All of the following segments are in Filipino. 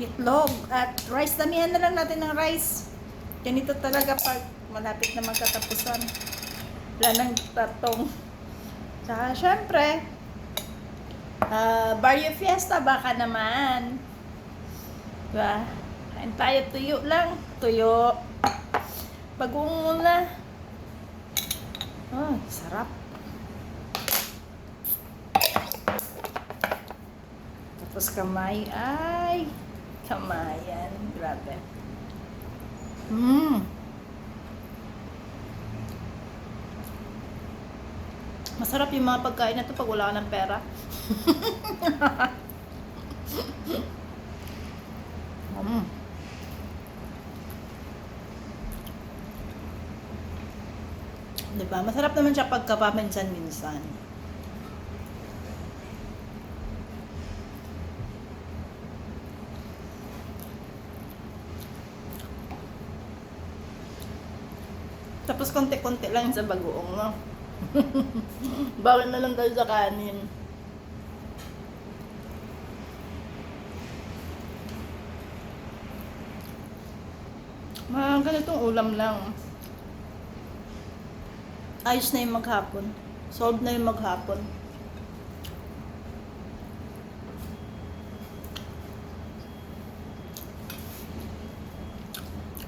itlog at rice. Damihan na lang natin ng rice. Ganito talaga pag malapit na magkatapusan. Wala nang tatong. Tsaka syempre, ah Barrio Fiesta baka naman. Diba? Kain tayo tuyo lang. Tuyo. Pag-uunguna. Oh, sarap. Tapos kamay ay kamayan. Grabe. Mmm. Masarap yung mga pagkain na to pag wala ka ng pera. mm. Diba? Masarap naman siya pagka paminsan-minsan. Tapos konti-konti lang sa bagoong, no? Bawal na lang tayo sa kanin. Mga ganitong ulam lang. Ayos na yung maghapon. Solved na yung maghapon.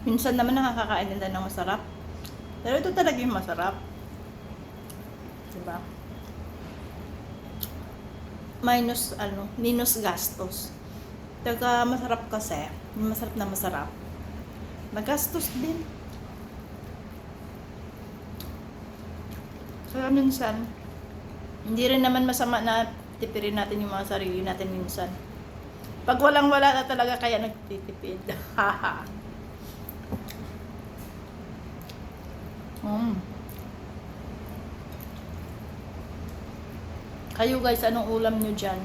Minsan naman nakakakain tayo ng masarap. Pero ito talaga yung masarap. Diba? Minus, ano, minus gastos. Taga masarap kasi. Masarap na masarap. Nagastos din. Kaya minsan, hindi rin naman masama na tipirin natin yung mga sarili natin minsan. Pag walang wala na talaga kaya nagtitipid. Haha. Mm. Kayo guys, anong ulam nyo dyan?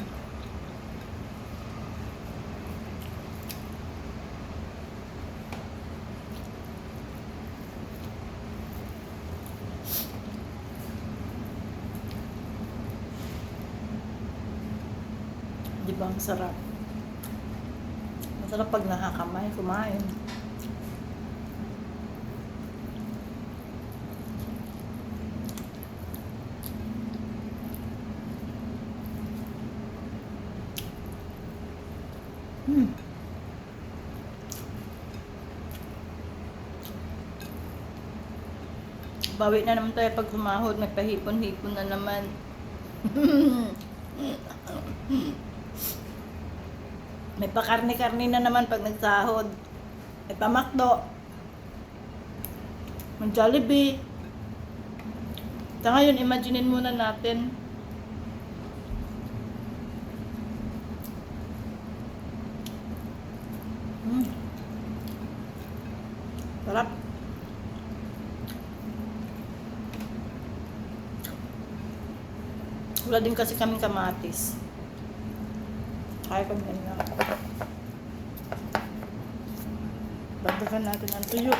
Di ba ang sarap? Masarap pag nakakamay, kumain. Hmm. Bawi na naman tayo pag sumahod, may pahipon-hipon na naman. may pakarni-karni na naman pag nagsahod. May pamakdo. May Jollibee. Sa ngayon, imaginein muna natin. Sarap. Wala din kasi kaming kamatis. Kaya kami na. Dagdagan natin ang tuyo.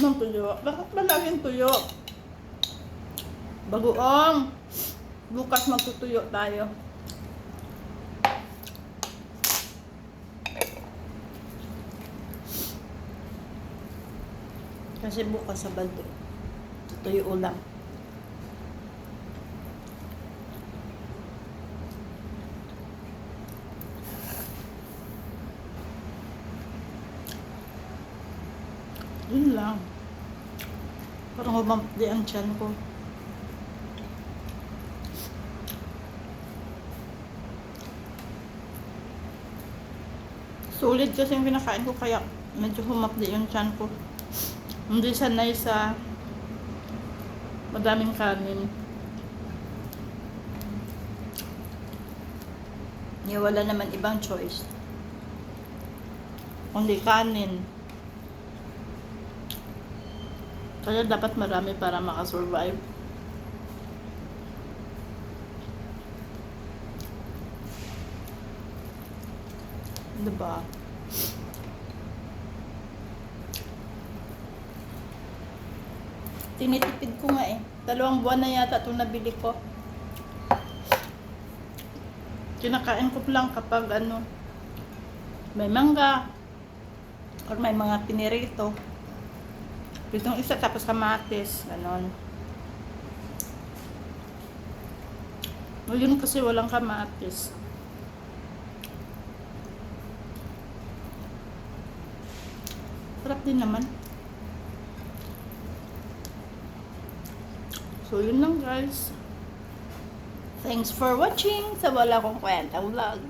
Anong tuyo? Bakit ba laging tuyo? Bagoong! Bukas magtutuyo tayo. Kasi bukas sa balde. Tutuyo ulam. Yun lang. Parang humampi ang tiyan ko. Sulit kasi yung kinakain ko kaya medyo humapdi yung tiyan ko. Hindi sanay sa madaming kanin. Kaya wala naman ibang choice. Kundi kanin. Kaya dapat marami para makasurvive. Diba? Tinitipid ko nga eh. Dalawang buwan na yata itong nabili ko. Kinakain ko lang kapag ano, may mangga, or may mga pinirito. Itong isa tapos kamatis, ganon. Ngayon kasi walang kamatis. Sarap din naman. So, yun lang guys. Thanks for watching sa wala kong kwentang vlog.